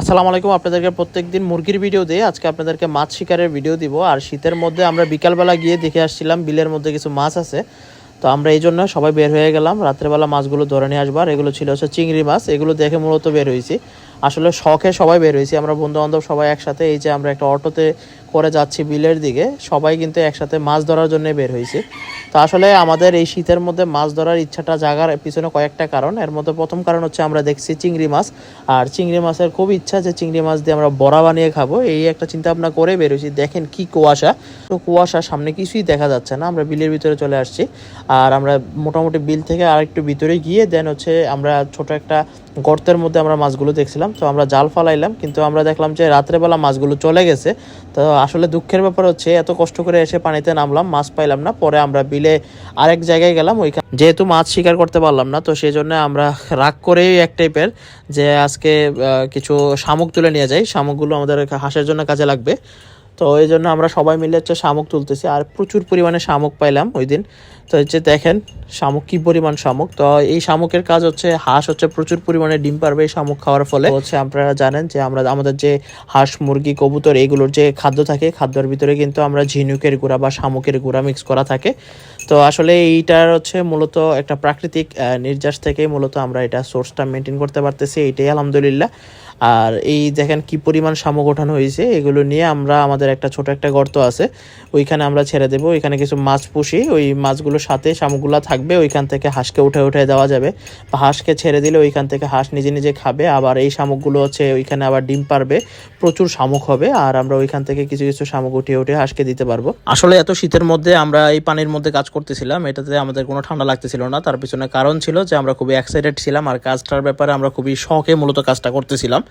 আসসালামু আলাইকুম, আপনাদেরকে প্রত্যেকদিন মুরগির ভিডিও দিয়ে আজকে আপনাদেরকে মাছ শিকারের ভিডিও দিব। আর শীতের মধ্যে আমরা বিকালবেলা গিয়ে দেখে আসছিলাম বিলের মধ্যে কিছু মাছ আছে। তো আমরা এই জন্য সবাই বের হয়ে গেলাম। রাত্রেবেলা মাছগুলো ধরে নিয়ে আসবার এগুলো ছিল হচ্ছে চিংড়ি মাছ। এগুলো দেখে মূলত বের হয়েছি। আসলে শখে সবাই বের হয়েছি। আমরা বন্ধু বান্ধব সবাই একসাথে এই যে আমরা একটা অটোতে করে যাচ্ছি বিলের দিকে, সবাই কিন্তু একসাথে মাছ ধরার জন্য বের হয়েছি। তো আসলে আমাদের এই শীতের মধ্যে মাছ ধরার ইচ্ছাটা জাগার পিছনে কয়েকটা কারণ। এর মধ্যে প্রথম কারণ হচ্ছে আমরা দেখছি চিংড়ি মাছ। আর চিংড়ি মাছের খুব ইচ্ছা যে চিংড়ি মাছ দিয়ে আমরা বড়া বানিয়ে খাব। এই একটা চিন্তা ভাবনা করে বেরোছি দেখেন কি কুয়াশা। তো কুয়াশা সামনে কিছুই দেখা যাচ্ছে না, আমরা বিলের ভিতরে চলে আসছি। আর আমরা মোটামুটি বিল থেকে আর একটু ভিতরে গিয়ে দেন হচ্ছে আমরা ছোট একটা গর্তের মধ্যে আমরা মাছগুলো দেখছিলাম, তো আমরা জাল ফালাইলাম, কিন্তু আমরা দেখলাম যে রাত্রেবেলা মাছগুলো চলে গেছে। তো আসলে দুঃখের ব্যাপার হচ্ছে, এত কষ্ট করে এসে পানিতে নামলাম, মাছ পাইলাম না, পরে আমরা বিলে আরেক জায়গায় গেলাম, ওইখানে যেহেতু মাছ শিকার করতে পারলাম না, তো সেই জন্য আমরা রাগ করেই এক টাইপের যে আজকে কিছু শামুক তুলে নিয়ে যাই। শামুকগুলো আমাদের হাঁসের জন্য কাজে লাগবে। তো এই জন্য আমরা সবাই মিলে হচ্ছে শামুক তুলতেছি, আর প্রচুর পরিমাণে শামুক পাইলাম ওই দিন। তো হচ্ছে দেখেন শামুক, কি পরিমাণ শামুক? তো এই শামুকের কাজ হচ্ছে, হাঁস হচ্ছে প্রচুর পরিমাণে ডিম পারবে এই শামুক খাওয়ার ফলে। হচ্ছে আপনারা জানেন যে আমরা, আমাদের যে হাঁস, মুরগি, কবুতর, এগুলোর যে খাদ্য থাকে, খাদ্যের ভিতরে কিন্তু আমরা ঝিনুকের গুঁড়া বা শামুকের গুঁড়া মিক্স করা থাকে। তো আসলে এইটার হচ্ছে মূলত একটা প্রাকৃতিক নির্যাস থেকে মূলত আমরা এটা সোর্সটা মেনটেন করতে পারতেছি, এইটাই আলহামদুলিল্লাহ। আর এই দেখেন কি পরিমাণ শামুক ওঠানো হয়েছে, এগুলো নিয়ে আমরা, আমাদের একটা ছোট একটা গর্ত আছে, ওইখানে আমরা ছেড়ে দেবো। ওইখানে কিছু মাছ পুষি, ওই মাছগুলোর সাথে শামুকগুলো থাকবে। ওইখান থেকে হাঁসকে উঠে উঠে দেওয়া যাবে। বা হাঁসকে ছেড়ে দিলে ওইখান থেকে হাঁস নিজে নিজে খাবে, আবার এই শামুকগুলো হচ্ছে ওইখানে আবার ডিম পারবে, প্রচুর শামুক হবে, আর আমরা ওইখান থেকে কিছু কিছু শামুক উঠিয়ে উঠে হাঁসকে দিতে পারব। আসলে এত শীতের মধ্যে আমরা এই পানির মধ্যে কাজ করতেছিলাম, এটাতে আমাদের কোনো ঠান্ডা লাগতেছিল না। তার পিছনে কারণ ছিল যে আমরা খুবই এক্সাইটেড ছিলাম, আর কাজটার ব্যাপারে আমরা খুবই শখে মূলত কাজটা করতেছিলাম।